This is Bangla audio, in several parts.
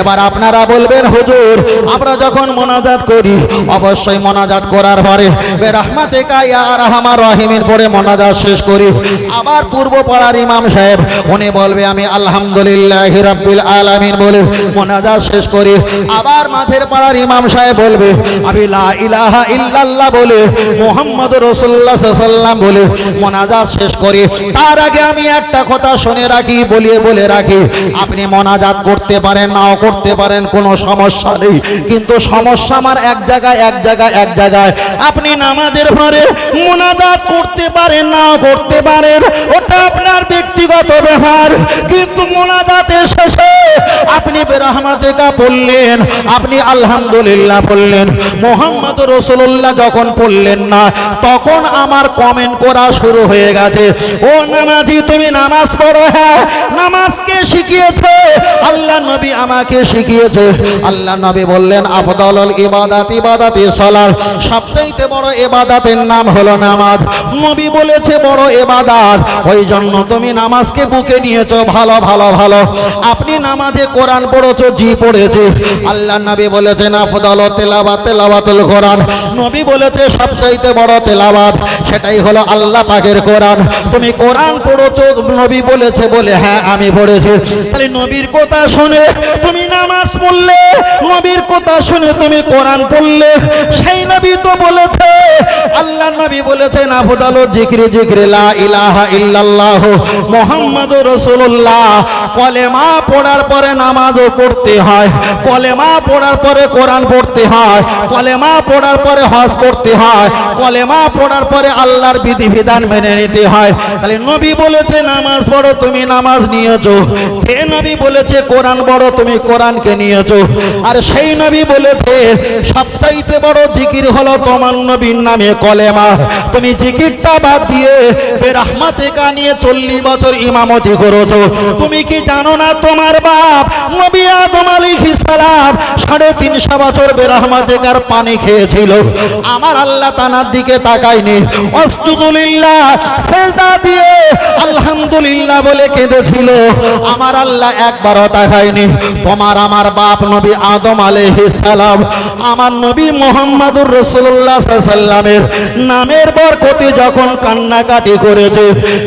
এবার আপনারা বলবেন, হুজুর, আমরা যখন মোনাজাত করি, অবশ্যই মোনাজাত করার পরে রহমাতে কাইয়া রাহমার রহিমের পরে মোনাজাত শেষ করি। আবার পূর্ব পাড়ার ইমাম সাহেব, উনি বলবে, আমি আলহামদুলিল্লাহ রাব্বিল আলামিন বলে মোনাজাত শেষ করি। আবার মাঝের পাড়ার ইমাম সাহেব বলবে, আমি লা ইলাহা ইল্লাল্লাহ বলে মোহাম্মদ রসুল্লাহ সাল্লাম বলে মোনাজাত শেষ করি। তার আগে আমি একটা কথা শুনে রাখি, বলিয়ে বলে রাখি, আপনি মোনাজাত করতে পারেন, নাও করতে পারেন, কোনো সমস্যা নেই। কিন্তু সমস্যা আমার এক জায়গায় এক জায়গায় এক জায়গায়। আপনি নামাজের ঘরে মোনাজাত করতে পারেন নাও করতে পারেন, ওটা আপনার ব্যক্তিগত ব্যাপার। কিন্তু মোনাজাতের শেষে আপনি বেরহমাতেকা পড়লেন, আপনি আলহামদুলিল্লাহ বললেন মোহাম্মদ রসুল্লাহ যখন পড়লেন না, তখন আমার কমেন্ট করা শুরু হয়ে গেছে। ও নামাজি, তুমি নামাজ পড়ো হ্যাঁ নামাজকে শিখিয়েছে। আল্লাহ নবী আমাকে শিখিয়েছে। আল্লাহ নবী বললেন আফদল ইবাদাত ইবাদাতি সলার সবচাইতে বড় ইবাদাতের নাম হলো নামাজ। নবী বলেছে, বড় ইবাদাত। ওই জন্য তুমি নামাজকে বুকে নিয়েছো। ভালো ভালো ভালো। আপনি নামাজে কোরআন পড়েছো, জি পড়েছে। আল্লাহ নবী বলেছেন, আফদল তেলাবাত তেলাবাতুল কোরআন। নবী বলেছে, সবচাইতে বড় তেলাবাত সেটাই হলো আল্লাহ পাকের কোরআন। তুমি কোরআন পড়েছো, নবী বলেছে বলে হ্যাঁ আমি পড়েছি। তাহলে নবীর কথা শুনে তুমি নামাজ পড়লে, নবীর কথা শুনে তুমি কোরআন পড়লে, সেই নবী তো বলেছে আল্লাহ নবী বলেছেন আফদাল জিক্রি জিক্রি লা ইলাহা ইল্লাল্লাহ মুহাম্মাদুর রাসূলুল্লাহ। কলেমা পড়ার পরে নামাজও পড়তে হয়, কলেমা পড়ার পরে কোরআন পড়তে হয়, কলেমা পড়ার পরে হজ করতে হয়, কলেমা পড়ার পরে আল্লাহর বিধিবিধান মেনে নিতে হয়। তাহলে নবী বলেছে, নামাজ পড়ো, তুমি নামাজ নিয়েছো। যে নবী বলেছে, কোরআন বড় তুমি কোরআনকে নিয়েছো। আর সেই নবী বলেছে, সবচাইতে বড় জিকির হলো তোমার নবীর নামে কলেমা। তুমি জিকিরটা বাদ দিয়ে বেরহমাতে নিয়ে চল্লিশ বছর ইমামতি করেছ। তুমি কি জানো না তোমার বাপ নবী আদম আলাইহিস সালাম সাড়ে তিনশো বছর বেরহমাতে কার পানি খেয়েছিল? আমার আল্লাহ তানার দিকে তাকায়নি। অস্তুদুলিল্লাহ সেজদা দিয়ে আলহামদুলিল্লাহ বলে কেঁদেছিল। আমার আল্লাহ একবারও তাকায়নি। তোমার আমার বাপ নবী আদম আলাইহিস সালাম, আমার নবী মোহাম্মদুর রসুল্লাহ সাল্লামের নামের বরকতে যখন কান্নাকাটি করেছে,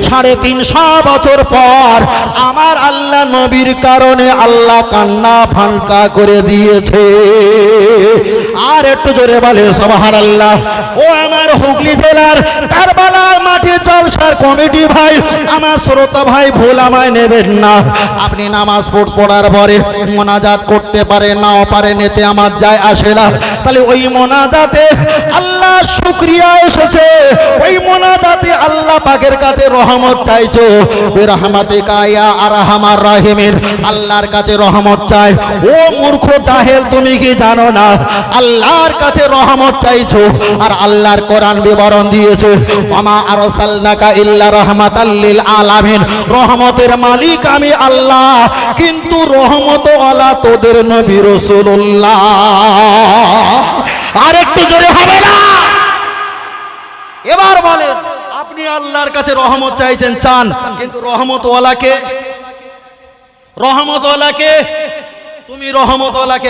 সাড়ে তিনশো বছর পর আমার আল্লাহ নবীর কারণে আল্লাহ কান্না ফাঙ্কা করে দিয়েছে। আর একটু জোরে বলে সবাহার আল্লাহ ও আমার হুগলি জেলার কারবালার মাঠে জলসার কমিটি ভাই, আমার শ্রোতা ভাই, ভুল আমায় নেবেন না। আপনি নামাজ পড়, পড়ার পরে মোনাজাত করতে পারেন নাও পারেন এতে আমার যায় আসে না। তাহলে ওই মোনাজাতে আল্লাহ শুক্রিয়া এসেছে। ওই মোনাজাতে আল্লাহ পাকের কাছে রহমত চাইছো। রহমাতে কায়া আর হামার রাহিমের আল্লাহর কাছে রহমত চাই। ও মূর্খ জাহেল, তুমি কি জানো না? আল্লাহর কাছে রহমত চাইছো। আর আল্লাহর কোরআন বিবরণ দিয়েছে। আমা রহমতের মালিক আমি আল্লাহ, কিন্তু রহমত ওয়ালা তোদের নবী আর একটু জোরে হবে না? এবার বলেন, আপনি আল্লাহর কাছে রহমত চাইছেন, চান, কিন্তু তুমি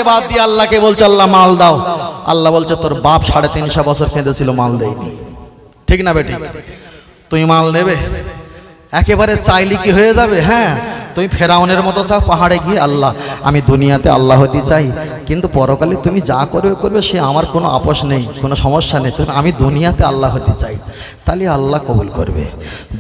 বাদ দিয়ে আল্লাহকে বলছো, আল্লাহ, মাল দাও। আল্লাহ বলছে, তোর বাপ সাড়ে তিনশো বছর মাল দেয়নি। ঠিক না বেটি তুমি মাল নেবে? একেবারে চাইলে কি হয়ে যাবে? হ্যাঁ তুমি ফেরাউনের মতো চাও, পাহাড়ে গিয়ে আল্লাহ। আমি দুনিয়াতে আল্লাহ হতে চাই, কিন্তু পরকালে তুমি যা করবে করবে, সে আমার কোনো আপোষ নেই, কোনো সমস্যা নেই। তুমি আমি দুনিয়াতে আল্লাহ হতে চাই, তাহলে আল্লাহ কবুল করবে।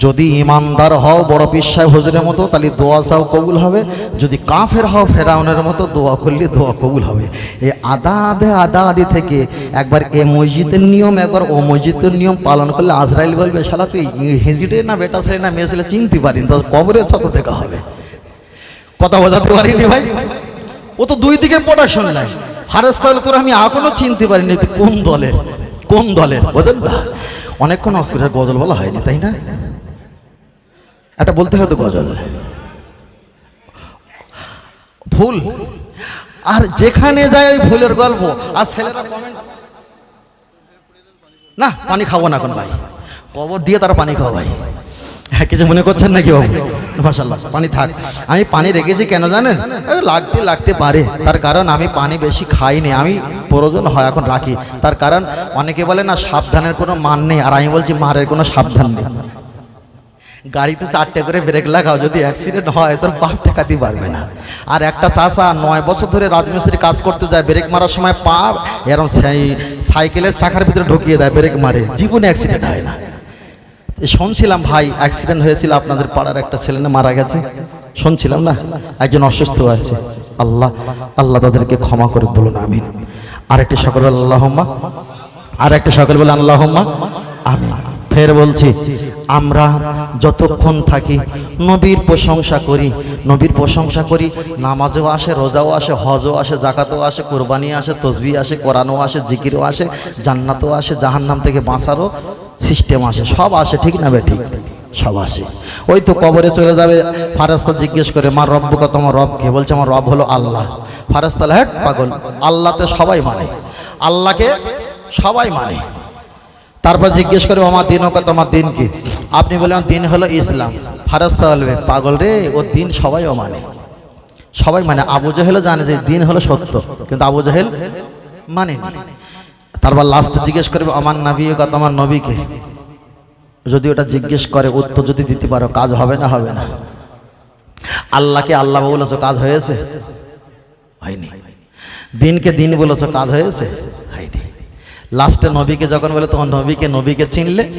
যদি ইমানদার হও, বড় পিসায় হুজুরের মতো, তাহলে দোয়া চাও কবুল হবে। যদি কাফের হও, ফেরাউনের মতো, দোয়া করলে দোয়া কবুল হবে। এই আদা আধে আদা আদি থেকে একবার এ মসজিদের নিয়ম, একবার ও মসজিদের নিয়ম পালন করলে আজরাইল বলবে, শালা তুই হেজিডে না, বেটা ছেলে না, মেয়ে ছেলে চিনতে পারিনি, তো কবরের সাথে দেখা হবে। কথা বোঝাতে পারিনি ভাই। ও তো দুই দিকে প্রোডাকশন নাই ফারেস তাহলে তোর আমি এখনও চিনতে পারিনি কোন দলের কোন দলের, বোঝেন না। অনেকক্ষণ অস্কারের গজল বলা হয়নি, তাই না? এটা বলতে হবে তো গজল। ভুল। আর যেখানে যায় ওই ভুলের গল্প। আর ছেলেরা না, পানি খাব না এখন ভাই। কবর দিয়ে তারা পানি খাও ভাই। কিছু মনে করছেন নাকি বাবু? মাশাল্লাহ পানি থাক। আমি পানি রেখেছি কেন জানেন? লাগতে লাগতে পারে। তার কারণ আমি পানি বেশি খাইনি, আমি প্রয়োজন হয় এখন রাখি। তার কারণ অনেকে বলে না, সাবধানের কোনো মান নেই। আর আমি বলছি, মারের কোনো সাবধান নেই। গাড়িতে চারটে করে ব্রেক লাগাও, যদি অ্যাক্সিডেন্ট হয়, তোর বাপ ঠেকাতে পারবে না। আর একটা চাষা নয় বছর ধরে রাজমিস্ত্রি কাজ করতে যায় ব্রেক মারার সময় পা, এরম সেই সাইকেলের চাকার ভিতরে ঢুকিয়ে দেয় ব্রেক মারে। জীবনে অ্যাক্সিডেন্ট হয় না। শুনছিলাম ভাই অ্যাক্সিডেন্ট হয়েছিল, আপনাদের পাড়ার একটা ছেলে মারা গেছে? শুনছিলাম না? একজন অসুস্থ আছে। আল্লাহ আল্লাহ তাদেরকে ক্ষমা করে বলুন, আমিন। আরেকটি সকল বলে, আল্লাহম্মা। আর একটা সকল বলে, আল্লাহম্মা। আমিন। ফের বলছি, আমরা যতক্ষণ থাকি নবীর প্রশংসা করি, নবীর প্রশংসা করি, নামাজও আসে, রোজাও আসে, হজও আসে, জাকাতও আসে কোরবানি আসে তসবি আসে, কোরআনও আসে, জিকিরও আসে, জান্নাতও আসে, জাহান্নাম থেকে বাঁচারও সিস্টেম আসে, সব আসে, ঠিক না বে ঠিক। সব আসে। ওই তো কবরে চলে যাবে ফারাস্তা জিজ্ঞেস করে, মা রব্বকা, তোমার রব কে? বলছে, আমার রব হলো আল্লাহ। ফারাস্তাল হ্যাট পাগল, আল্লাহতে সবাই মানে। আল্লাহকে সবাই মানে। তারপর জিজ্ঞেস করে আমার দিন হোক তোমার দিন কি? আপনি বললেন দিন হলো ইসলাম। ফারাস্তা বলবে, পাগল রে, ও দিন সবাইও মানে। সবাই মানে। আবু জাহেলও জানে যে দিন হলো সত্য, কিন্তু আবু জাহেল মানে তারপর লাস্ট জিজ্ঞেস করবে আমার নবী তোমার নবীকে? যদি ওটা জিজ্ঞেস করে, উত্তর যদি দিতে পারো, কাজ হবে না হবে না। আল্লাহকে আল্লাহ বলেছ, কাজ হয়েছে? হয়নি। দিনকে দিন বলেছ, কাজ হয়েছে? হয়নি। লাস্টে নবীকে যখন বলে তখন নবীকে নবীকে চিনলে?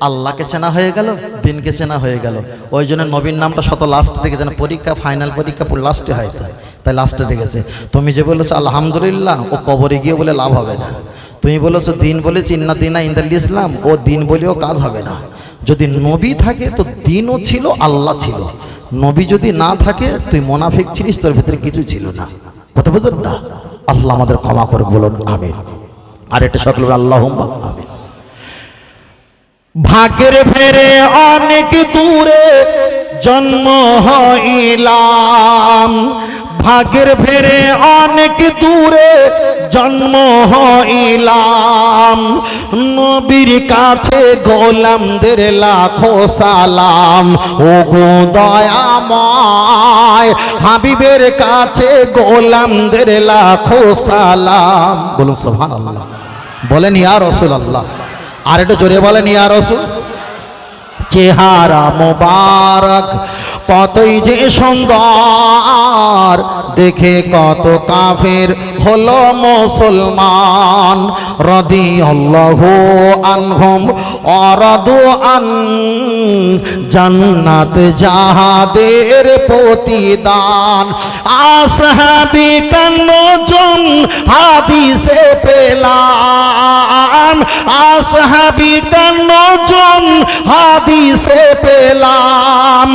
আল্লাহকে চেনা হয়ে গেল, দিনকে চেনা হয়ে গেল। ওই জন্য নবীর নামটা শত লাস্টে রেখেছে না পরীক্ষা ফাইনাল পরীক্ষা লাস্টে হয়েছে তাই লাস্টে রেখেছে। তুমি যে বলেছ, আলহামদুলিল্লাহ, ও কবরে গিয়ে বলে, লাভ হবে না। তুমি বলেছ দিন বলে চিন্না দিনা ইন্দাল ইসলাম, ও দিন বলেও কাজ হবে না। যদি নবী থাকে, তো দিনও ছিল, আল্লাহ ছিল। নবী যদি না থাকে, তুই মোনাফিক ছিলিস, তোর ভিতরে কিছু ছিল না। কথা বুঝলেন না? আল্লাহ আমাদের ক্ষমা করে বলুন, আমিন। আর এটা সকল আল্লাহ আমিন। ভাগ্যের ফেরে অনেক দূরে জন্ম হইলাম। ভাগ্যের ফেরে অনেক দূরে জন্ম হইলাম। নবীর কাছে গোলাম গোলামদের লাখো সালাম। ও গো দয়াময়, হাবিবের কাছে গোলাম গোলামদের লাখো সালাম। বলুন সোহান আল্লাহ বলেন, ইয়া রসুল আল্লাহ আর একটু জোরে বলেন, ইয়া রসুল। চেহারা মোবারক, কতই যে সুন্দর। দেখে কত কাফের হলো মুসলমান। রদি আল্লাহ আনহুম, অরদু আন জান্নাত যাহাদের প্রতিদান। আসহাবি কান্নজন হাদিসে পেলাম। আসহাবি কান্নজন হাদিসে পেলাম,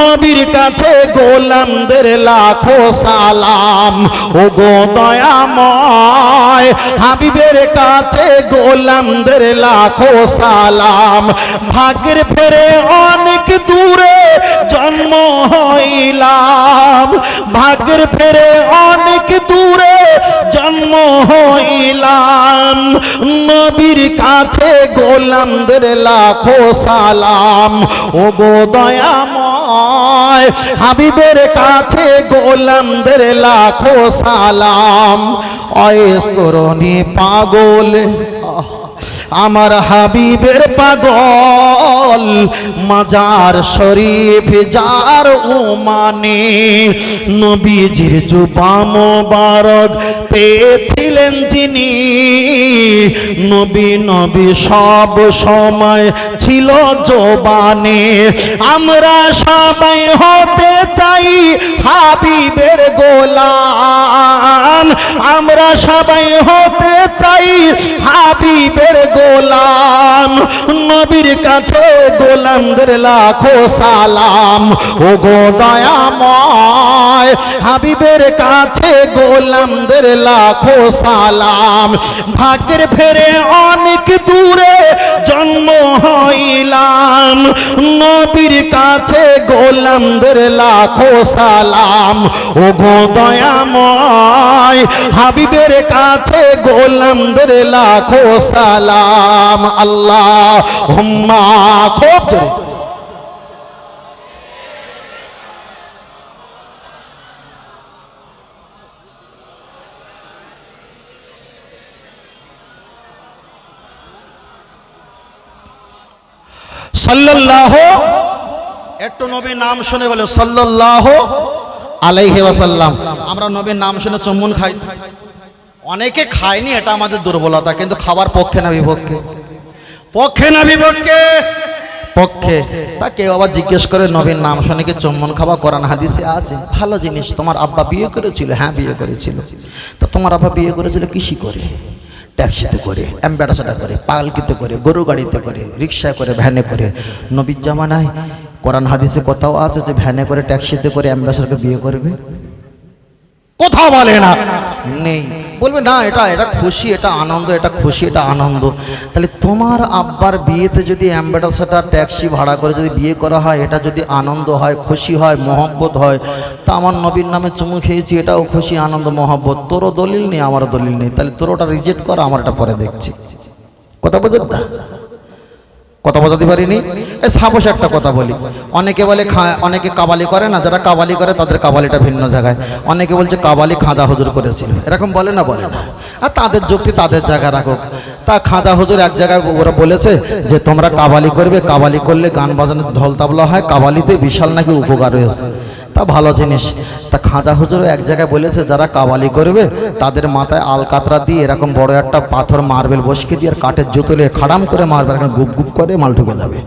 নবীর কাছে গোলামদের লাখো সালাম। ও গো দয়াময়, হাবিবের কাছে গোলামদের লাখো সালাম। ভাগ্যের ফেরে অনেক দূরে জন্ম হইলাম। ভাগ্যের ফেরে অনেক দূরে জন্ম হইলাম। নবীর কাছে গোলামদের লাখো সালাম। ও গো দয়াময়, হাবিবের কাছে গোলামদের লাখো সালাম। অয়েস করি পাগল। আহ। আমার হাবিবের পাগল, মাজার শরীফ যার উমানে নবীজির জুবা মোবারক পেয়েছিলেন যিনি। নবী নবী সব সময় ছিল জোবানে। আমরা সবাই হতে চাই হাবিবের গোলাম। আমরা সবাই হতে চাই হাবিবের গোলাম, নবীর কাছে গোলামদের লাখো সালাম। ও গো দয়াময়, হাবিবের কাছে গোলামদের লাখো সালাম। ভাগ্যের ফেরে অনেক দূরে জন্ম হইলাম, নবীর কাছে গোলামদের লাখো সালাম। ও গো দয়াময় হাবিবের কাছে গোলামদের লাখো সালাম, আল্লাহ হুম্মা খুব সাল্লাহ একটু নবী নাম শুনে বলে সাল্লাহ আলাইহে ওয়াসাল্লাম। আমরা নবীর নাম শুনে চুম্বন খাই। অনেকে খায়নি, এটা আমাদের দুর্বলতা, কিন্তু খাবার পক্ষে না বিপক্ষে। পক্ষে না বিপক্ষে? পক্ষে। তা কেউ আবার জিজ্ঞেস করে, নবীর নাম শুনে কি চুম্বন খাওয়া কোরআন হাদিসে আছে? ভালো জিনিস, তোমার আব্বা বিয়ে করেছিল। হ্যাঁ বিয়ে করেছিল। তা তোমার আব্বা বিয়ে করেছিল কৃষি করে, ট্যাক্সিতে করে, অ্যাম্বাসাডার করে, পালকিতে করে, গরু গাড়িতে করে, রিক্সায় করে, ভ্যানে করে। নবীর জামানায় কোরআন হাদিসে কোথাও আছে যে, ভ্যানে করে, ট্যাক্সিতে করে, অ্যাম্বাসাডারকে বিয়ে করবে? কোথাও বলে না। নেই। বলবে, না, এটা এটা খুশি, এটা আনন্দ, এটা খুশি, এটা আনন্দ। তাহলে তোমার আব্বার বিয়েতে যদি অ্যাম্বাসাডার, ট্যাক্সি ভাড়া করে যদি বিয়ে করা হয়, এটা যদি আনন্দ হয়, খুশি হয়, মহব্বত হয়, তা আমার নবীর নামে চুমু খেয়েছি, এটাও খুশি, আনন্দ, মহব্বত। তোরও দলিল নেই, আমারও দলিল নেই। তাহলে তোর ওটা রিজেক্ট কর আমার এটা পরে দেখছি। কথা বোঝেন কথা বোঝাতে পারিনি? সাপোস একটা কথা বলি। অনেকে বলে অনেকে কাবালি করে না, যারা কাবালি করে তাদের কাবালিটা ভিন্ন জায়গায়। অনেকে বলছে কাবালি খাঁদা হুজুর করেছিল। এরকম বলে না বলে না। আর তাদের যুক্তি তাদের জায়গায় রাখুক। তা খাঁদা হুজুর এক জায়গায় ওরা বলেছে যে, তোমরা কাবালি করবে, কাবালি করলে গান বাজানোর ঢল তাবলা হয়, কাবালিতে বিশাল নাকি উপকার হয়েছে। তা ভালো জিনিস। তা খাঁজা হুজুরও এক জায়গায় বলেছে, যারা কাবালি করবে, তাদের মাথায় আলকাতরা দিয়ে এরকম বড় একটা পাথর মার্বেল বসকে দিয়ে আর কাঠের জুতলে খাড়াম করে মারবে এরকম গুপ গুপ করে মাল ঢুকে যাবে।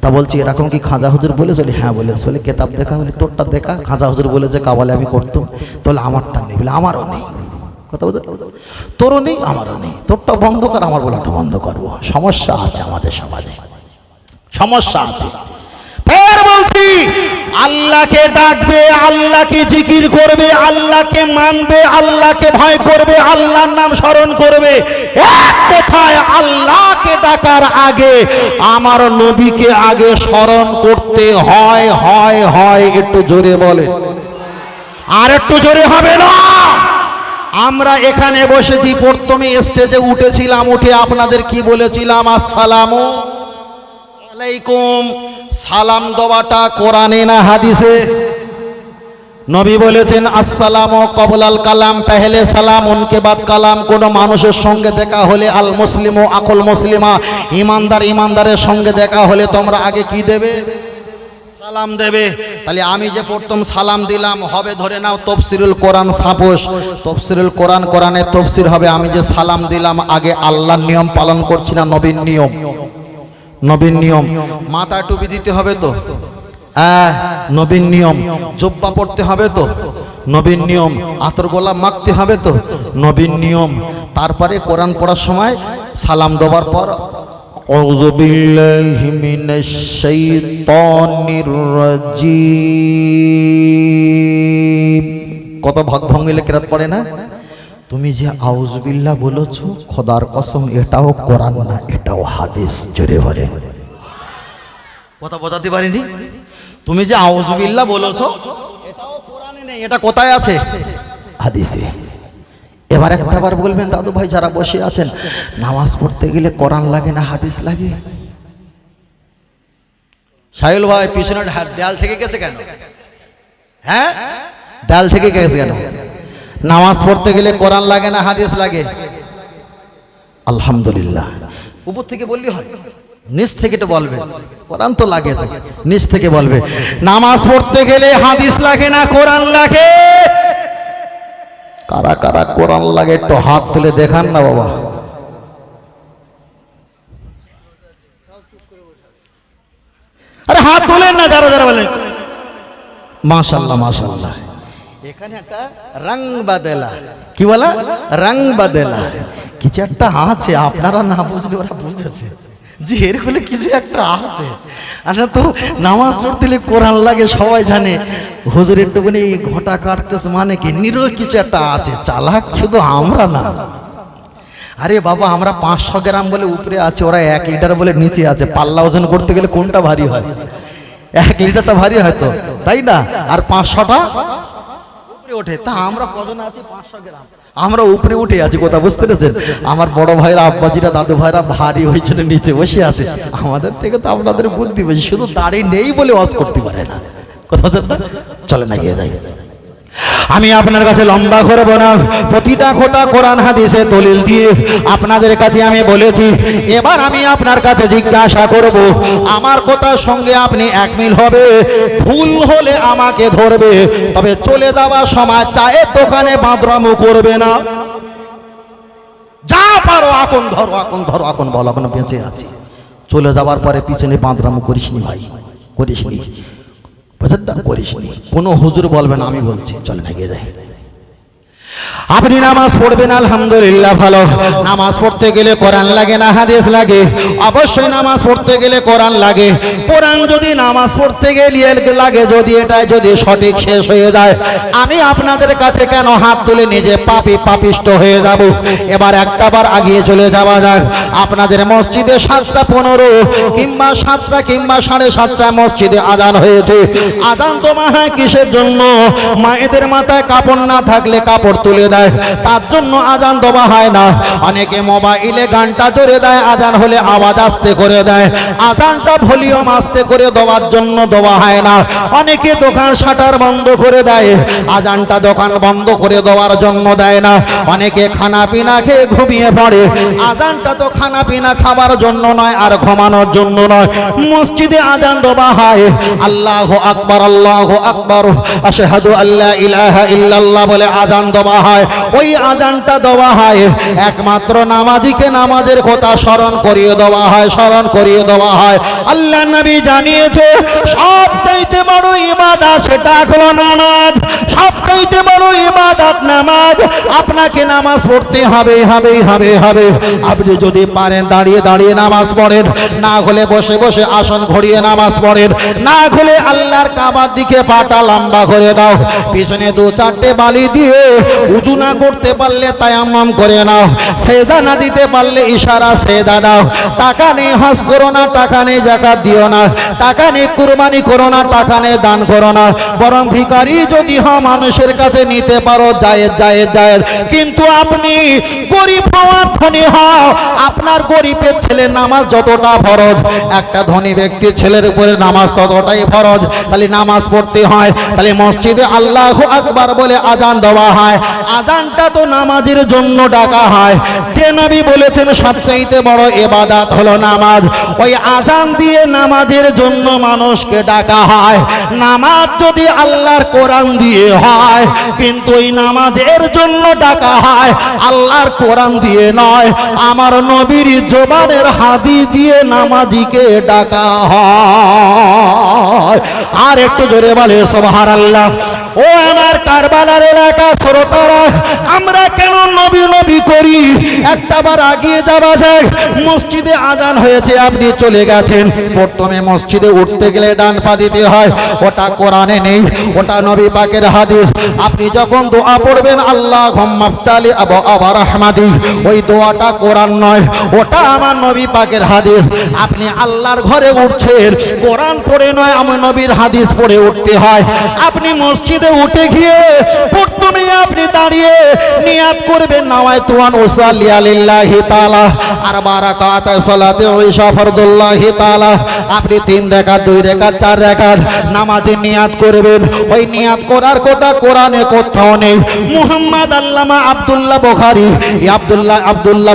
তা বলছি, এরকম কি খাঁজা হুজুর বলেছে? বলি হ্যাঁ বলেছে। বলে, কেতাব দেখা? বলি, তোরটা দেখা? খাঁজা হুজুর বলেছে কাবালি আমি করতাম। তাহলে আমারটা নেই। বলে, আমারও নেই। কথা বলতে তোরও নেই, আমারও নেই। তোরটা বন্ধ কর, আমার বলাটা বন্ধ করব। সমস্যা আছে আমাদের সমাজে। সমস্যা আছে। ফের বলছি, আল্লাহকে ডাকবে, আল্লাহকে জিকির করবে, আল্লাহকে মানবে, আল্লাহকে ভয় করবে, আল্লাহর নাম স্মরণ করবে। এক কথায় আল্লাহকে ডাকার আগে আমার নবীকে আগে স্মরণ করতে হয় হয় হয়, একটু জোরে বলে। আর একটু জোরে হবে না। আমরা এখানে বসেছি, প্রথমে স্টেজে উঠেছিলাম, উঠে আপনাদের কি বলেছিলাম? আসসালামু আলাইকুম। সালাম দেওয়াটা কোরআনে না হাদিসে? নবী বলেছেন, আসসালাম ও কবলাল কালাম, পেহলে সালাম, উনকে বাদ কালাম। কোন মানুষের সঙ্গে দেখা হলে, আল মুসলিম ও আকল মুসলিমা। ইমানদার ইমানদারের সঙ্গে দেখা হলে তোমরা আগে কি দেবে? সালাম দেবে। তাহলে আমি যে প্রথম সালাম দিলাম, হবে ধরে নাও তফসিরুল কোরআন সাপোস। তফসিরুল কোরআন কোরআনের তফসির হবে, আমি যে সালাম দিলাম, আগে আল্লাহর নিয়ম পালন করছি না নবীন নিয়ম। নবীন নিয়ম মাথা টুপি দিতে হবে তো হ্যাঁ নবীন নিয়ম জব্বা পড়তে হবে তো নবীন নিয়ম আতর গোলাপ মাখতে হবে তো নবীন নিয়ম তারপরে কোরআন পড়ার সময় সালাম দেওয়ার পর أعوذ بالله من الشيطان الرجيم কত ভাগ ভঙ্গিলে কেরাত পড়ে না তুমি যে আউজবিল্লাহ বলেছ, খোদার কসম, এটাও কোরআন না, এটাও হাদিস, জোরে বলে। কথা বোঝাতে পারিনি? তুমি যে আউজবিল্লাহ বলেছ, এটাও এটা কোথায় আছে? হাদিসে। এবার একটা বার বলবেন, দাদু ভাই, যারা বসে আছেন, নামাজ পড়তে গেলে কোরআন লাগে না, হাদিস লাগে? সাহিল ভাই পিছনে দেয়াল থেকে গেছে কেন? হ্যাঁ? দেয়াল থেকে গেছে কেন? নামাজ পড়তে গেলে কোরআন লাগে না হাদিস লাগে? আলহামদুলিল্লাহ। উপর থেকে বললি হয়? নিচ থেকে তো বলবে। কোরআন তো লাগে তো। নিচ থেকে বলবে। নামাজ পড়তে গেলে হাদিস লাগে না কোরআন লাগে? কারা কারা কোরআন লাগে একটু হাত তুলে দেখান না বাবা। আরে হাত তোলেন না যারা যারা বলেন। মাশাল্লাহ মাশাল্লাহ। এখানে একটা রং বাদেলা। কি বলা? কিছু একটা আছে, আপনারা না বুঝলে ওরা বুঝেছে। যে এর হলে কিছু একটা আছে। আচ্ছা তো নামাজ কোরআন লাগে, সবাই জানে। হুজুর একটুখানি ঘটা কাটতেছে মানে কি? কিছু একটা আছে, চালাক শুধু আমরা না। আরে বাবা, আমরা পাঁচশো গ্রাম বলে উপরে আছে, ওরা এক লিটার বলে নিচে আছে। পাল্লা ওজন করতে গেলে কোনটা ভারী হয়? এক লিটারটা ভারী হয় তো, তাই না? আর পাঁচশোটা উপরে ওঠে। তা আমরা কজন আছি? পাঁচশো গ্রাম। আমরা উপরে উঠে আছি, কথা বুঝতে পেরেছেন? আমার বড় ভাইরা আব্বাজিরা, দাদু ভাইরা ভারী হয়েছিল নিচে বসে আছে। আমাদের থেকে তো আপনাদের বুদ্ধি বেশি, শুধু দাঁড়িয়ে নেই বলে ওয়াজ করতে পারে না। কথা চলে না গিয়ে আমি আপনার কাছে লম্বা করব না। প্রতিটা খোটা কোরআন হাদিসে দলিল দিয়ে আপনাদের কাছে আমি বলেছি, এবার আমি আপনার কাছে জিজ্ঞাসা করব, আমার কথার সঙ্গে আপনি এক মিল হবে, ভুল হলে আমাকে ধরবে, তবে চলে যাওয়ার সময় চায়ের দোকানে বাঁদরামু করবে না। যা পারো এখন ধরো এখন ধরো এখন বলো এখন বেঁচে আছি। চলে যাওয়ার পরে পিছনে বাঁদরামু করিসনি ভাই, করিসনি। বুঝলেন করিস কোনো হুজুর বলবেন আমি বলছি চল ভেঙে যায় আপনি নামাজ পড়বেন, আলহামদুলিল্লাহ, ভালো। নামাজ পড়তে গেলে কোরআন লাগে না, হাদিস লাগে? অবশ্যই নামাজ পড়তে গেলে কোরআন লাগে। কোরআন যদি নামাজ পড়তে গেলে লাগে, যদি এটা যদি সঠিক শেষ হয়ে যায়, আমি আপনাদের কাছে কেন হাত তুলে নিজে পাপি পাপিষ্ট হয়ে যাব? এবার একটা বার আগিয়ে চলে যাওয়া যাক। আপনাদের মসজিদে সাতটা পনেরো কিংবা সাতটা কিংবা সাড়ে সাতটা মসজিদে আদান হয়েছে। আদান তো মাহায় কিসের জন্য? মায়েদের মাথায় কাপড় না থাকলে কাপড় তুলে দেয়। তার জন্য আজান দেওয়া হয় না। অনেকে মোবাইলে গানটা জোরে দেয়, আজান হলে আওয়াজ আস্তে করে দেয়। আজানটা ভলিউম আস্তে করে দেওয়ার জন্য দেওয়া হয় না। অনেকে দোকান শাটার বন্ধ করে দেয়, আজানটা দোকান বন্ধ করে দেওয়ার জন্য দেয় না। অনেকে খানা পিনা খেয়ে ঘুমিয়ে পড়ে। আজানটা তো খানা পিনা খাবার জন্য নয় আর ঘুমানোর জন্য নয়। মসজিদে আজান দেওয়া হয়। আল্লাহ আকবর আল্লাহ আকবর। আশহাদু আল্লাহ ইলাহা ইল্লাল্লাহ বলে আজান দেওয়া হয়। ওই আজানটা দেওয়া হয়। একমাত্র নামাজিকে নামাজের কথা স্মরণ করিয়ে দেওয়া হয়, স্মরণ করিয়ে দেওয়া হয়। আল্লাহ নবী জানিয়েছে সব চাইতে বড় ইবাদত সেটা হলো নামাজ। সব চাইতে বড় ইবাদত নামাজ। আপনাকে নামাজ পড়তে হবে হবে হবে হবে। আপনি যদি পারেন দাঁড়িয়ে দাঁড়িয়ে নামাজ পড়েন। না হলে বসে বসে আসন ঘুরিয়ে নামাজ পড়েন। না হলে আল্লাহর কাবার দিকে পাটা লম্বা করে দাও। পিছনে দু চারটে বালি দিয়ে উজু না করতে পারলে তায়াম্মাম করে নাও। সেদা না দিতে পারলে ইশারা সেদা দাও। টাকা নেই হজ করো না, টাকা নেই জাকাত দিও না। টাকা নেই কুরবানি করো না, টাকা নেই দান করো না। বরং ভিখারি যদি হ মানুষের কাছে নিতে পারো জায়েদ জায়েদ জায়েদ কিন্তু আপনি গরিব হওয়ার ধনী হও। আপনার গরিবের ছেলের নামাজ যতটা ফরজ, একটা ধনী ব্যক্তির ছেলের উপরে নামাজ ততটাই ফরজ। তাহলে নামাজ পড়তে হয়। তাহলে মসজিদে আল্লাহ আকবার বলে আজান দেওয়া হয়। আজানটা তো নামাজের জন্য ডাকা হয়। যে নবী বলেছেন, সবচাইতে বড় এবাদাত হলো নামাজ। ওই আজান দিয়ে নামাজের জন্য মানুষকে ডাকা হয়। নামাজ যদি আল্লাহর কোরআন দিয়ে হয়, কিন্তু ওই নামাজের জন্য ডাকা হয়, আল্লাহর কোরআন দিয়ে নয়। আমার নবীর জবানের হাদি দিয়ে নামাজিকে ডাকা হয়। আর একটু জোরে বলে সোহার আল্লাহ ও আমার কারবালার এলাকা, শ্রোতারা, আমরা কেন নবী নবী করি? একটা বার আগিয়ে যাওয়া যায়, মসজিদে আজান হয়েছে, আপনি চলে গেছেন। প্রথমে মসজিদে উঠতে গেলে ডান পা দিতে হয়, ওটা কোরআনে নেই, ওটা নবী পাকের হাদিস। আপনি যখন দোয়া পড়বেন আল্লাহ মাফতালি আবু আবার রহমাদি ওই দোয়াটা কোরআন নয়, ওটা আমার নবী পাকের হাদিস। আপনি আল্লাহর ঘরে উঠছেন, কোরআন পড়ে নয়, আমার নবীর হাদিস পড়ে উঠতে হয়। আপনি মসজিদে উঠে গিয়ে প্রথমে আপনি দাঁড়িয়ে নিয়াত করবেন নাওয়াই তুয়ান উসাল্লি আপনি তিন দুই চার নামাজে নিয়াত করবেন। ওই নিয়াত করার কথা কোরআনে কোথাও নেই। মুহাম্মদ আল্লামা আব্দুল্লাহ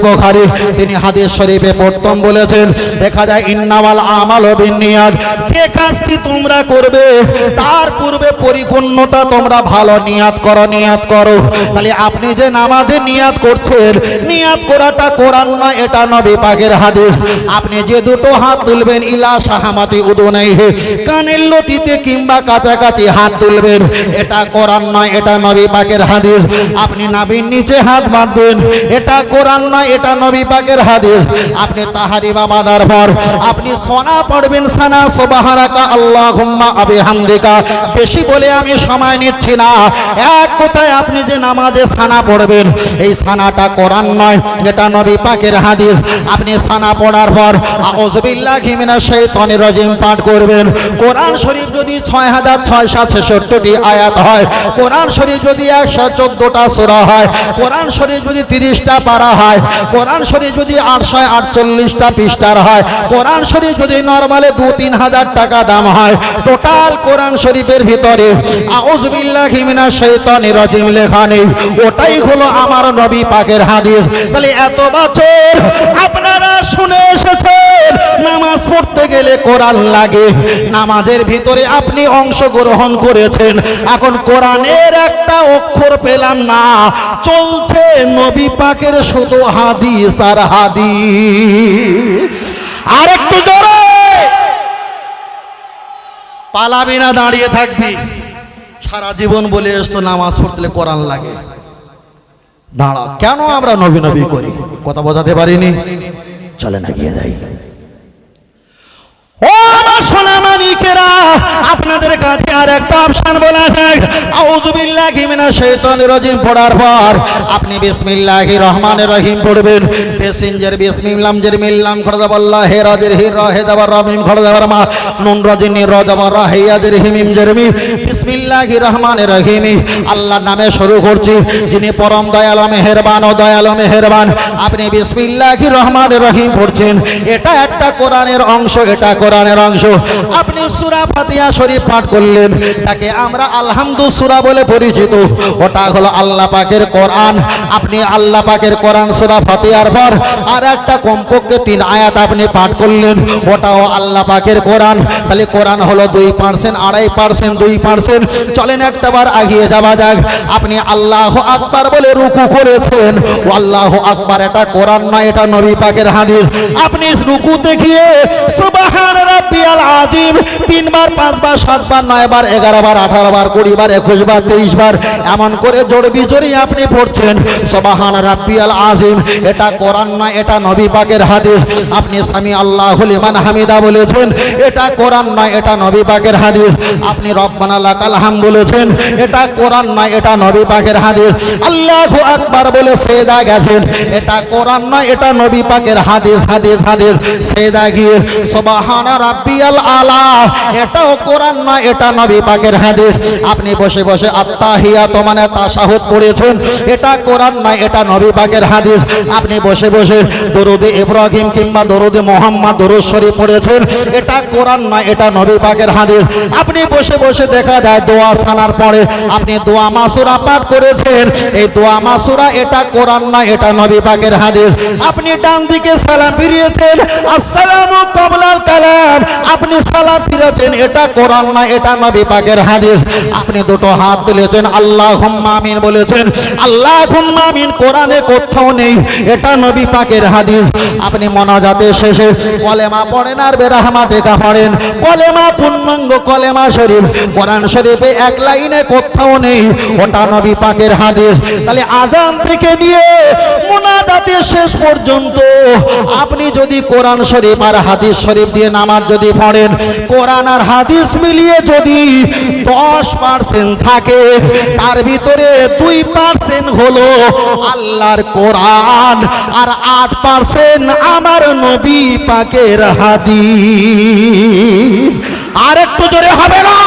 বুখারী তিনি হাদিস শরীফে প্রথম বলেছেন, দেখা যায় ইন্নামাল আমাল বিনিয়াত যে কাজটি তোমরা করবে, তার পূর্বে পরিপূর্ণতা তোমরা ভালো নিয়াত করো নিয়াত করো। তাহলে আপনি যে নামাজে নিয়াত করছেন, নিয়াত করাটা কোরআন নয়, এটা নবী পাকের হাদিস। আপনি যে দুটো হাত তুলবেন, ইলা সাহামাতি উদুনাইহে, কানের লতিতে কিংবা কাছাকাছি হাত তুলবেন, এটা কোরআন নয়, এটা নবী পাকের হাদিস। আপনি নাবির নিচে হাত বাঁধবেন, এটা কোরআন নয়, এটা নবী পাকের হাদিস। আপনি তাহারি বাবাদার পর, আপনি সোনা পড়বেন, সানা সুবহানাকা, আল্লাহুম্মা আবিহামদিকা। বেশি বলে আমি সময় নিচ্ছি না। এক কথায় আপনি যে নামাজে সানা পড়বেন, এই সানাটা কোরআন নয় এটা নবী পাকের হাদিস। আপনি সানা পড়ার পর আউযুবিল্লাহি মিনাশ শাইতানির রাজিম পাঠ করবেন। কোরআন শরীফ যদি ছয় হাজার ছয়শো ছেষট্টিটি আয়াত হয়, কোরআন শরীফ যদি একশো চোদ্দোটা সূরা হয়, কোরআন শরীফ যদি তিরিশটা পারা হয়, কোরআন শরীফ যদি আটশো আটচল্লিশটা পৃষ্ঠার হয়, কোরআন শরীফ যদি নর্মালে দু তিন হাজার টাকা দাম হয়, টোটাল কোরআন শরীফের ভিতরে আউযুবিল্লাহি মিনাশ শাইতানির রাজিম লেখা নেই। ওটাই হলো আমার নবী পাকের হাদিস। তাহলে এত বছর আপনারা শুনে এসেছেন, নামাজ পড়তে গেলে কোরআন লাগে। নামাজের ভিতরে আপনি অংশগ্রহণ করেছেন। এখন কোরআনের একটা অক্ষর পেলাম না। চলছে নবী পাকের শুধু হাদিস আর হাদিস। আর একটু জোরে। পালাবি না, দাঁড়িয়ে থাকবি। সারা জীবন বলে এসছো, নামাজ পড়তে কোরআন লাগে। দাঁড়া কেন আমরা নবী নবী করি? কথা বোঝাতে পারিনি? চলে না গিয়ে যাই। ও রহিম পড়বেন। হিমিম জেরমি নামে শুরু করছি। যিনি পরম দয়ালু, মেহেরবান ও দয়ালু, মেহেরবান, আপনি বিসমিল্লাহির রহমানির রহিম পড়ছেন। এটা একটা কোরআনের অংশ, এটা কোরআনের অংশ। আপনি সূরা ফাতিহা শরীফ পাঠ করলেন, তাকে আমরা আলহামদু সূরা বলে পরিচিত। ওটা হলো আল্লাহ পাকের কোরআন। আপনি আল্লাহ পাকের কোরআন, সূরা ফাতিহার পর আর একটা কমপক্ষে তিন আয়াত আপনি পাঠ করলেন, ওটাও আল্লাহ পাকের কোরআন। তাহলে কোরআন হলো দুই পার্সেন্ট আড়াই পার্সেন্ট দুই পার্সেন্ট চলেন একটাবার আগিয়ে যাওয়া যাক। আপনি আল্লাহ আকবার বলে রুকু করেছেন। ও আল্লাহ আকবার, এটা কোরআন না, এটা নবী পাকের হাদিস। আপনি রুকু দেখিয়ে সুবহান এমন করে আপনি পড়ছেন। আজিম, এটা এটা নবী পাকের হাদিস। আপনি স্বামী আল্লাহ হামিদা বলেছেন, এটা কোরআন না, এটা নবী পাকের হাদিস। আপনি রব্বানা লাকাল হাম বলেছেন, এটা কোরআন না, এটা নবী পাকের হাদিস। আল্লাহু আকবার বলে সেদা গেছেন, এটা কোরআন না, এটা নবী পাকের হাদিস হাদিস হাদিস। সেদা গিয়ে, সুবহানা মানে আপনি বসে বসে দরুদে ইব্রাহিম কিংবা দরুদে মোহাম্মদ পড়েছেন। এটা কোরআন এটা নবী পাকের হাদিস। আপনি বসে বসে দেখা যায় দোয়া সানার পরে আপনি দোয়া মাসুরা পাঠ করেছেন। এই দোয়া মাসুরা, এটা কোরআন না, এটা নবী পাকের হাদিস। আপনি ডান দিকে সালাম ফিরিয়েছেন। আসসালামু কবলাল আপনি সালাম ফিরেছেন এটা কোরআন না, এটা নবী পাকের হাদিস। আপনি দুটো হাত তুলেছেন আল্লাহ আমিন বলেছেন। আল্লাহ আমিন, কোরআনে কোথাও নেই, এটা নবী পাকের হাদিস। আপনি মনাজাতে শেষে কলেমা পড়েন আর বেরাহমাতে কা পড়েন। কলেমা পূর্ণাঙ্গ কলেমা শরীফ, কোরআন শরীফে এক লাইনে কোথাও নেই, ওটা নবী পাকের হাদিস। তাহলে আজান থেকে নিয়ে মোনাজাতে শেষ পর্যন্ত আপনি যদি কোরআন শরীফ আর হাদিস শরীফ দিয়ে নামাজ যদি পড়েন, কোরআন আর হাদিস মিলিয়ে যদি দশ পার্সেন্ট থাকে, তার ভিতরে দুই পার্সেন্ট হলো আল্লাহর কোরআন আর আট পার্সেন্ট আমার নবী পাকের হাদিস। আর একটু জোরে হবে না?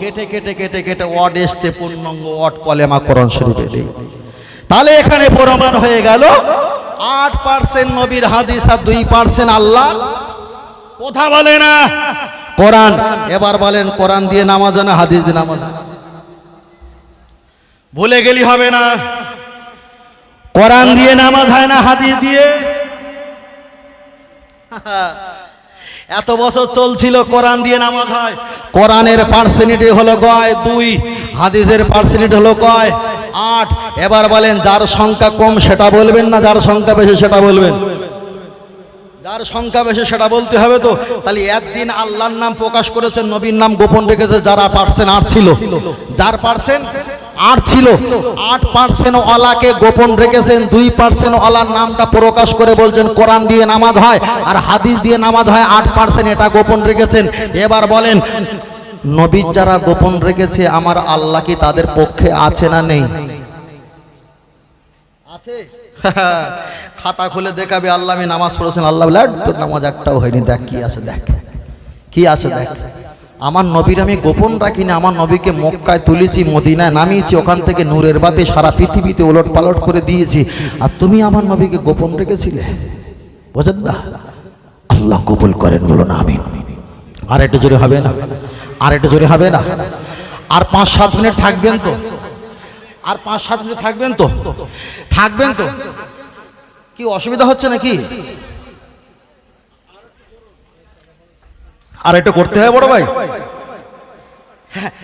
কেটে কেটে কেটে কেটে, ওয়ার্ড এসছে, পূর্ণাঙ্গ ওয়ার্ড কলেমা কোরআন শরীফে তাহলে এখানে প্রমাণ হয়ে গেল। আট পার্সেন্ট নবীর হাদিস আর দুই পার্সেন্ট আল্লাহ। কথা বলে না। কোরআন এবার বলেন কোরআন দিয়ে নামাজ হয় না হাদিস দিয়ে নামাজ? ভুলে গেলি হবে না। কোরআন দিয়ে নামাজ হয় না হাদিস দিয়ে? এত বছর চলছিল কোরআন দিয়ে নামাজ হয়। কোরআনের পার্সেন্টেজ হলো কয়? দুই। হাদিসের পার্সেন্টেজ হলো কয়? আট। এবার বলেন, যার সংখ্যা কম সেটা বলবেন না, যার সংখ্যা বেশি সেটা বলবেন? যার সংখ্যা বেশি সেটা বলতে হবে তো। তাহলে একদিন আল্লাহর নাম প্রকাশ করেছেন, নবীর নাম গোপন রেখেছে, যারা পার্সেন্ট আট ছিল। যার পার্সেন্ট আট ছিল। আট পার্সেন্ট ওয়ালাকে গোপন রেখেছেন, দুই পার্সেন্ট ওয়ালার নামটা প্রকাশ করে বলছেন, কোরআন দিয়ে নামাজ হয় আর হাদিস দিয়ে নামাজ হয়, আট পার্সেন্ট এটা গোপন রেখেছেন। এবার বলেন, নবীর যারা গোপন রেখেছে, আমার আল্লাহ কি তাদের পক্ষে আছে না নেই? খাতা খুলে দেখাবে আল্লাহ আমি নামাজ পড়েছেন, আল্লাহ বলে, "আর তোর নামাজ একটাও হয়নি, দেখ কি আছে, দেখ। কি আছে, দেখ। আমার নবীর আমি গোপন রাখিনি, আমার নবীকে মক্কায় তুলেছি, মদিনায় নামিয়েছি, ওখান থেকে নূরের বাতি সারা পৃথিবীতে ওলট পালট করে দিয়েছি। আর তুমি আমার নবীকে গোপন রেখেছিলে? বোঝেন না? আল্লাহ কবুল করেন বলো না আমি আর একটু জোরে হবে না? আর একটু জোরে হবে না? আর পাঁচ সাত মিনিট থাকবেন তো? আর পাঁচ, সাত মিনিট থাকবেন তো? থাকবেন তো? কি অসুবিধা হচ্ছে নাকি? আর এটা করতে হয় বড় ভাই?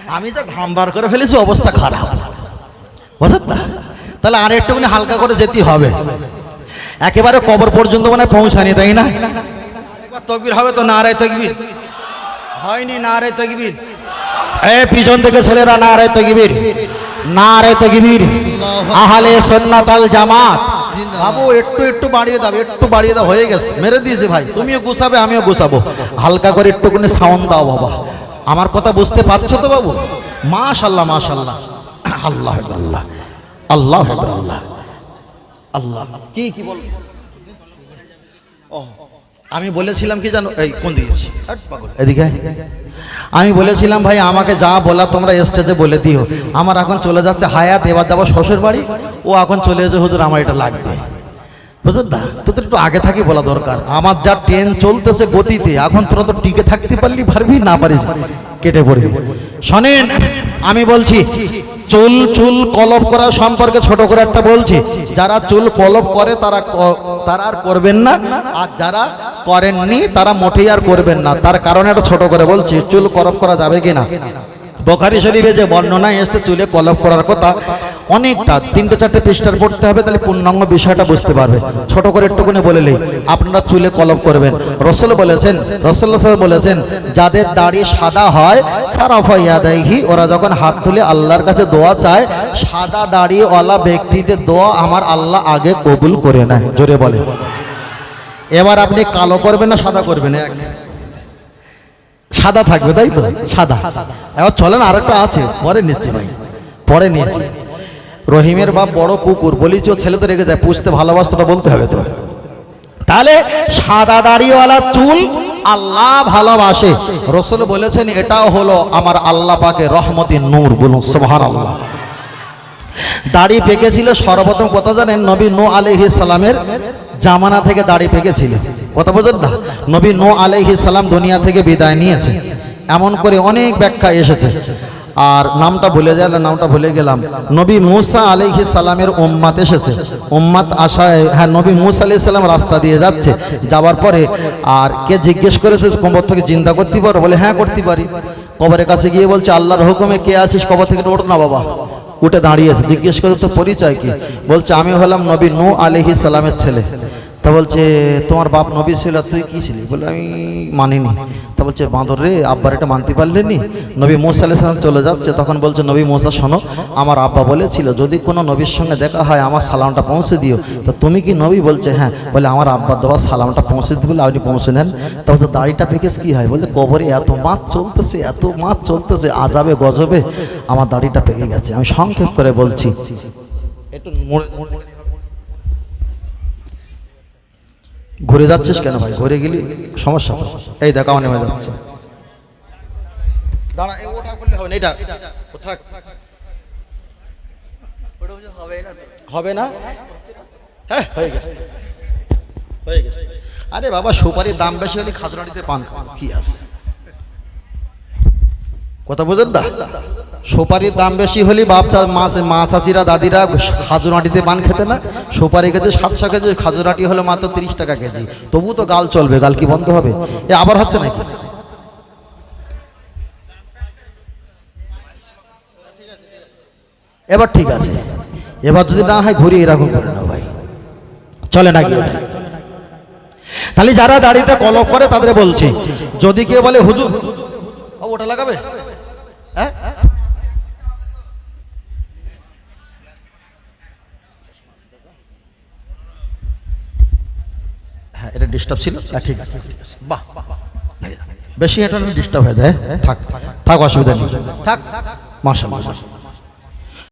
আমি তো ঘাম বার করে ফেলেছি, অবস্থা খারাপ। বুঝলেন না? তাহলে আর একটুখানি হালকা করে যেতে হবে। একেবারে কবর পর্যন্ত মানে পৌঁছানি তাই না? একবার তকবির হবে তো না রে তকবির? হয়নি না রে তকবির। এ, পিছন থেকে ছেলেরা না রে তকবির। না রে তকবির আহালে সন্নাতাল জামাত। বাবু একটু একটু বাড়িয়ে দাও একটু বাড়িয়ে দাও হয়ে গেছে। মেরে দিয়েছে ভাই। তুমিও গুছাবে আমিও গুছাবো। হালকা করে একটুখানি সাউন্ড দাও বাবা। আমার কথা বুঝতে পারছ তো বাবু? মাশাল্লাহ মাশাল্লাহ আল্লাহ আল্লাহ আল্লাহ আল্লাহ। আল্লাহ কি কি বল? ও, আমি বলেছিলাম কি জানো? এই কোন দিকে। এদিকে। আমি বলেছিলাম, ভাই, আমাকে যা বলা তোমরা স্টেজে বলে দিও। আমার এখন চলে যাচ্ছে হায়াত, এবার যাব শ্বশুর বাড়ি। ও এখন চলে যাচ্ছে হুজুর, আমার এটা লাগবে। বুঝলেন না? তোদের একটু আগে থাকি বলা দরকার। আমার যা ট্রেন চলতেছে গতিতে, এখন তোরা তো টিকে থাকতে পারলি, পারবি না পারিস, কেটে পড়বি। শোনেন, আমি বলছি চুল চুল কলপ করা সম্পর্কে ছোট করে একটা বলছি। যারা চুল কলপ করে, তারা ক- তারা আর করবেন না। আর যারা করেননি, তারা মোটেই আর করবেন না। তার কারণে একটা ছোট করে বলছি, চুল কলপ করা যাবে কিনা? বোখারি শরীফে যে বর্ণনা এসছে, চুলে কলপ করার কথা অনেকটা, তিনটে, চারটে পৃষ্ঠার পড়তে হবে, তাহলে পূর্ণাঙ্গ বিষয়টা বুঝতে পারবে। ছোট করে একটুকুনি বলে নেই, আপনারা চুলে কলপ করবেন। রসল বলেছেন রসল্লা সাহেব বলেছেন, যাদের দাড়ি সাদা হয় খারাপ ইয়াদাইহি ওরা যখন হাত তুলে আল্লাহর কাছে দোয়া চায়, সাদা দাড়িওয়ালা ব্যক্তিদের দোয়া আমার আল্লাহ আগে কবুল করে নেয়। জোরে বলে এবার আপনি কালো করবেন না সাদা করবেন? এক। সাদা থাকবে, তাই তো? সাদা। এবার চলেন, আরেকটা আছে, পরে নিচ্ছি ভাই। পরে নিয়েছি। রহিমের বাপ বড় কুকুর বলিছি ও ছেলে তো রেগে যায়, পুষতে ভালোবাসতটা বলতে হবে তো তাহলে সাদা দাড়িওয়ালা চুল আল্লাহ ভালোবাসে। রসুল বলেছেন, এটাও হলো আমার আল্লাহ পাকে রহমতি নূর বলুন সুবহান আল্লাহ দাড়ি পেকেছিল সর্বপ্রথম কথা জানেন, নবী নো আলহি জামানা থেকে দাড়ি পেকেছিল। কথা বোঝেন না? নবী নো আলহি দুনিয়া থেকে বিদায় নিয়েছে। এমন করে অনেক ব্যাখ্যা এসেছে। আর নামটা ভুলে গেল নামটা ভুলে গেলাম। নবী মুসা আলহি সালামের উম্মাত এসেছে। উম্মাত আসায় হ্যাঁ নবী মুসা আলহি সালাম রাস্তা দিয়ে যাচ্ছে। যাওয়ার পরে আর কে জিজ্ঞেস করেছে, কবর থেকে চিন্তা করতে পারো? বলে হ্যাঁ করতে পারি। কবরের কাছে গিয়ে বলছে, আল্লাহর হুকুমে কে আছিস? কবর থেকে ওঠ না, বাবা। উঠে দাঁড়িয়েছে জিজ্ঞেস করে তো পরিচয় কি? বলছে, আমি হলাম নবী নু আলহি সালামের ছেলে। তা বলছে, তোমার বাপ নবী ছিল তুই কি ছিলি? বলে, আমি মানিনি। তা বলছে, বাঁদর রে, আব্বার এটা মানতে পারলে নি? নবী মোসা আলাইহিস চলে যাচ্ছে, তখন বলছে, নবী মোসা, শোনো, আমার আব্বা বলেছিল, যদি কোনো নবীর সঙ্গে দেখা হয়, আমার সালামটা পৌঁছে দিও। তা তুমি কি নবী? বলছে হ্যাঁ। বলে, আমার আব্বার দেওয়া সালামটা পৌঁছে দিতে বলে, আপনি পৌঁছে নেন তা বলছে, দাড়িটা পেকেস, কি হয়? বলে, কবরে এত মাছ চলতেছে, এত মাছ চলতেছে, আজাবে, গজবে, আমার দাড়িটা পেকে গেছে। আমি সংক্ষেপ করে বলছি। একটু ঘুরে যাচ্ছিস কেন ভাই? ঘুরে গেলি? সমস্যা এই দেখা আমার নেমে যাচ্ছে। দাঁড়া এ ওটা করলে হবে না এটা থাক। হবে না হ্যাঁ হয়ে গেছে। হয়ে গেছে। আরে বাবা সুপারির দাম বেশি হলে খাজনা দিতে পান খাও, কি আছে? কথা বোঝেন না? সুপারির দাম বেশি হলে বাপ চা- মা চাচিরা, দাদিরা খাজুরাটিতে পান খেতে না? সুপারি কেজি সাতশো কেজি খাজুরাটি হলো মাত্র তিরিশ টাকা কেজি। তবু তো গাল চলবে, গাল কি বন্ধ হবে? এ আবার হচ্ছে নাকি এবার ঠিক আছে। এবার যদি না হয় ঘুরিয়ে এরকম করে নাও ভাই। চলে না গিয়ে। তাহলে যারা দাড়িতে কলক করে তাদের বলছি, যদি কেউ বলে, হুজুর ওটা লাগাবে? হ্যাঁ? হ্যাঁ এটা ডিস্টার্ব ছিল? হ্যাঁ ঠিক আছে। ঠিক আছে। বাহ। বেশি এটা ডিস্টার্ব হয়ে যায় থাক থাক, অসুবিধা নেই। থাক। মাশাআল্লাহ।